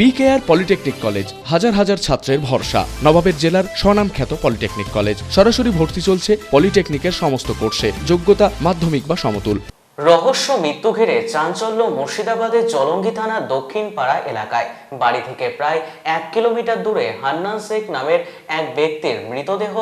BKR polytechnic college হাজার হাজার ছাত্রের ভরসা। নবাবের জেলার স্বনামখ্যাত পলিটেকনিক কলেজ সরাসরি ভর্তি চলছে পলিটেকনিকের সমস্ত কোর্সে। যোগ্যতা মাধ্যমিক বা সমতুল। রহস্য মৃত্যু ঘিরে চাঞ্চল্য মুর্শিদাবাদের জলঙ্গি থানার দক্ষিণ পাড়া এলাকায়। বাড়ি থেকে প্রায় এক কিলোমিটার দূরে হান্নান শেখ নামের এক ব্যক্তির মৃতদেহ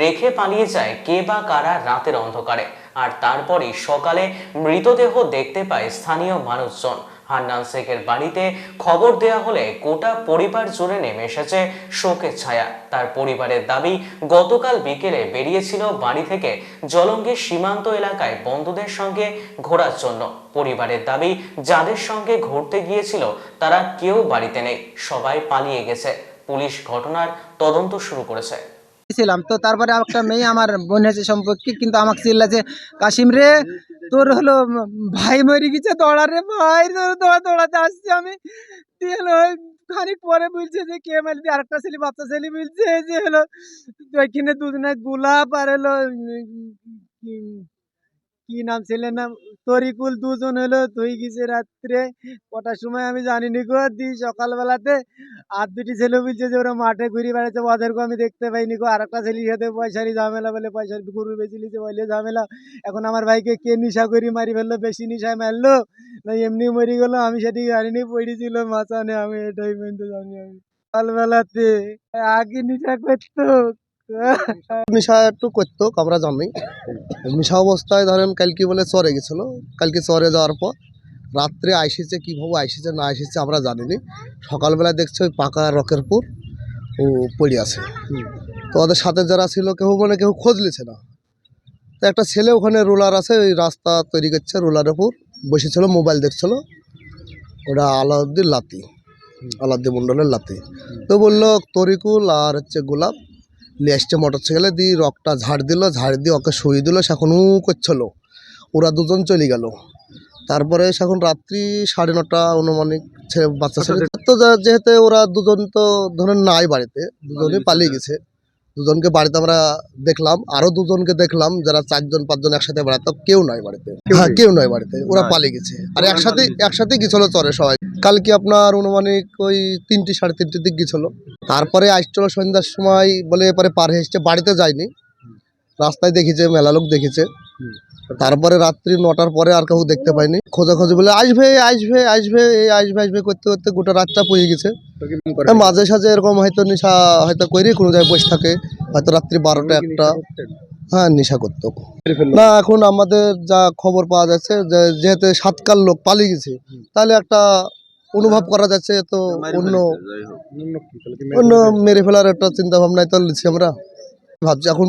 রেখে পালিয়ে যায় কে বা কারা রাতের অন্ধকারে। আর তারপরই সকালে মৃতদেহ দেখতে পায় স্থানীয় মানুষজন। হান্নান শেখের বাড়িতে খবর দেয়া হলে গোটা পরিবার জুড়ে নেমে এসেছে শোকের ছায়া। তার পরিবারের দাবি, গতকাল বিকেলে বেরিয়েছিল বাড়ি থেকে জলঙ্গির সীমান্ত এলাকায় বন্ধুদের সঙ্গে ঘোরার জন্য। পরিবারের দাবি, যাদের সঙ্গে ঘুরতে গিয়েছিল তারা কেউ বাড়িতে নেই, সবাই পালিয়ে গেছে। পুলিশ ঘটনার তদন্ত শুরু করেছে। ছিলাম তো তারপরে একটা মেয়ে আমার বোন হয়েছে সম্পর্কে, কিন্তু আমাকে চিল্লাছে কাশিম রে তোর হলো ভাই মরে গেছে দৌড়ারে ভাই, তোর দৌড়া, দৌড়াতে আসছি আমি। দিয়ে হলো খানিক পরে বলছে যে, কে মারলি? আরেকটা ছেলে, বাচ্চা ছেলে বলছে যে, হলো ওইখানে দুজনে গোলাপ আর হলো কি- নাম ছেলের নাম? তরিকুল, দুজন হলো। তুই গেছে রাত্রে। কটার সময় আমি জানি নি গো দি সকালবেলাতে। আর দুটি ছেলে বলছে যে ওরা মাঠে ঘুরে বেড়াচ্ছে ওদেরকে আমি দেখতে পাইনি গো। আর একটা ছেলের সাথে পয়সারই ঝামেলা বলে, পয়সার গরু বেঁচে লিছে বলে ঝামেলা। এখন আমার ভাইকে কে নিশা করি মারি ফেলল, বেশি নিশায় মারলো? না, এমনি মরে গেলো, আমি সেটি জানিনি, পড়েছিল মাচানে আমি এটাই পর্যন্ত জানি আমি। সকালবেলাতে আগে নিশা করতো নেশা একটু করতো, আমরা জানি। নেশা অবস্থায় ধরেন কালকে বলে চরে গেছিল। কালকে চরে যাওয়ার পর রাত্রে আইসেছে কীভাবে আইসেছে না আইসেছে আমরা জানিনি। সকালবেলা দেখছি ওই পাকা রকেরপুর ও পড়ে আছে। তো ওদের সাথে যারা ছিল, কেউ মানে কেউ খোঁজ লিছে না। তো একটা ছেলে ওখানে রোলার আছে, ওই রাস্তা তৈরি করছে, রোলারের উপর। বসেছিল, মোবাইল দেখছিল। ওটা আলাউদ্দিন লাতি, আলাউদ্দিন মণ্ডলের লাতি। তো বলল, তরিকুল আর হচ্ছে গোলাপ নিয়ে আসছে মোটর সাইকেলে দিয়ে রকটা ঝাড় দিল ঝাড় দিয়ে ওকে শুয়ে দিল সে এখন উ করছিল। ওরা দুজন চলে গেল। তারপরে সে এখন রাত্রি সাড়ে নটা অনুমানিক ছেলে বাচ্চা ছেলে। তো যেহেতু ওরা দুজন তো ধরেন নাই বাড়িতে দুজনই পালিয়ে গেছে। দুজনকে বাড়িতে আমরা দেখলাম আরও দুজনকে দেখলাম যারা চারজন পাঁচজন একসাথে বেড়াতো কেউ নয় বাড়িতে। হ্যাঁ কেউ নয় বাড়িতে ওরা পালিয়ে গেছে। আর একসাথে একসাথে গেছিল চরে সবাই। কালকে আপনার অনুমানিক ওই তিনটি, সাড়ে তিনটির দিক গেছিল তারপরে আসছিল সন্ধ্যার সময়, বলে এবারে পার এসছে, বাড়িতে যায়নি। রাস্তায় দেখেছে, মেলা লোক দেখেছে। তারপরে রাত্রি নটার পরে আর কেউ দেখতে পাইনি। খোঁজাখোঁজি বলে, আসবে আসবে আসবে, এই আসবে আসবে করতে করতে গোটা রাতটা পড়ে গেছে। মাঝে সাঝে এরকম হয়তো নেশা, হয়তো করি কোনো জায়গায় বসে থাকে। হয়তো রাত্রি বারোটা একটা। হ্যাঁ নেশা করতো। না, এখন আমাদের যা খবর পাওয়া যাচ্ছে যেহেতু সাতকাল লোক পালিয়ে গেছে, তাহলে একটা অনুভব করা যাচ্ছে তো অন্য অন্য মেরে ফেলার একটা চিন্তা ভাবনায় তো নিচ্ছি আমরা। ভাবছি এখন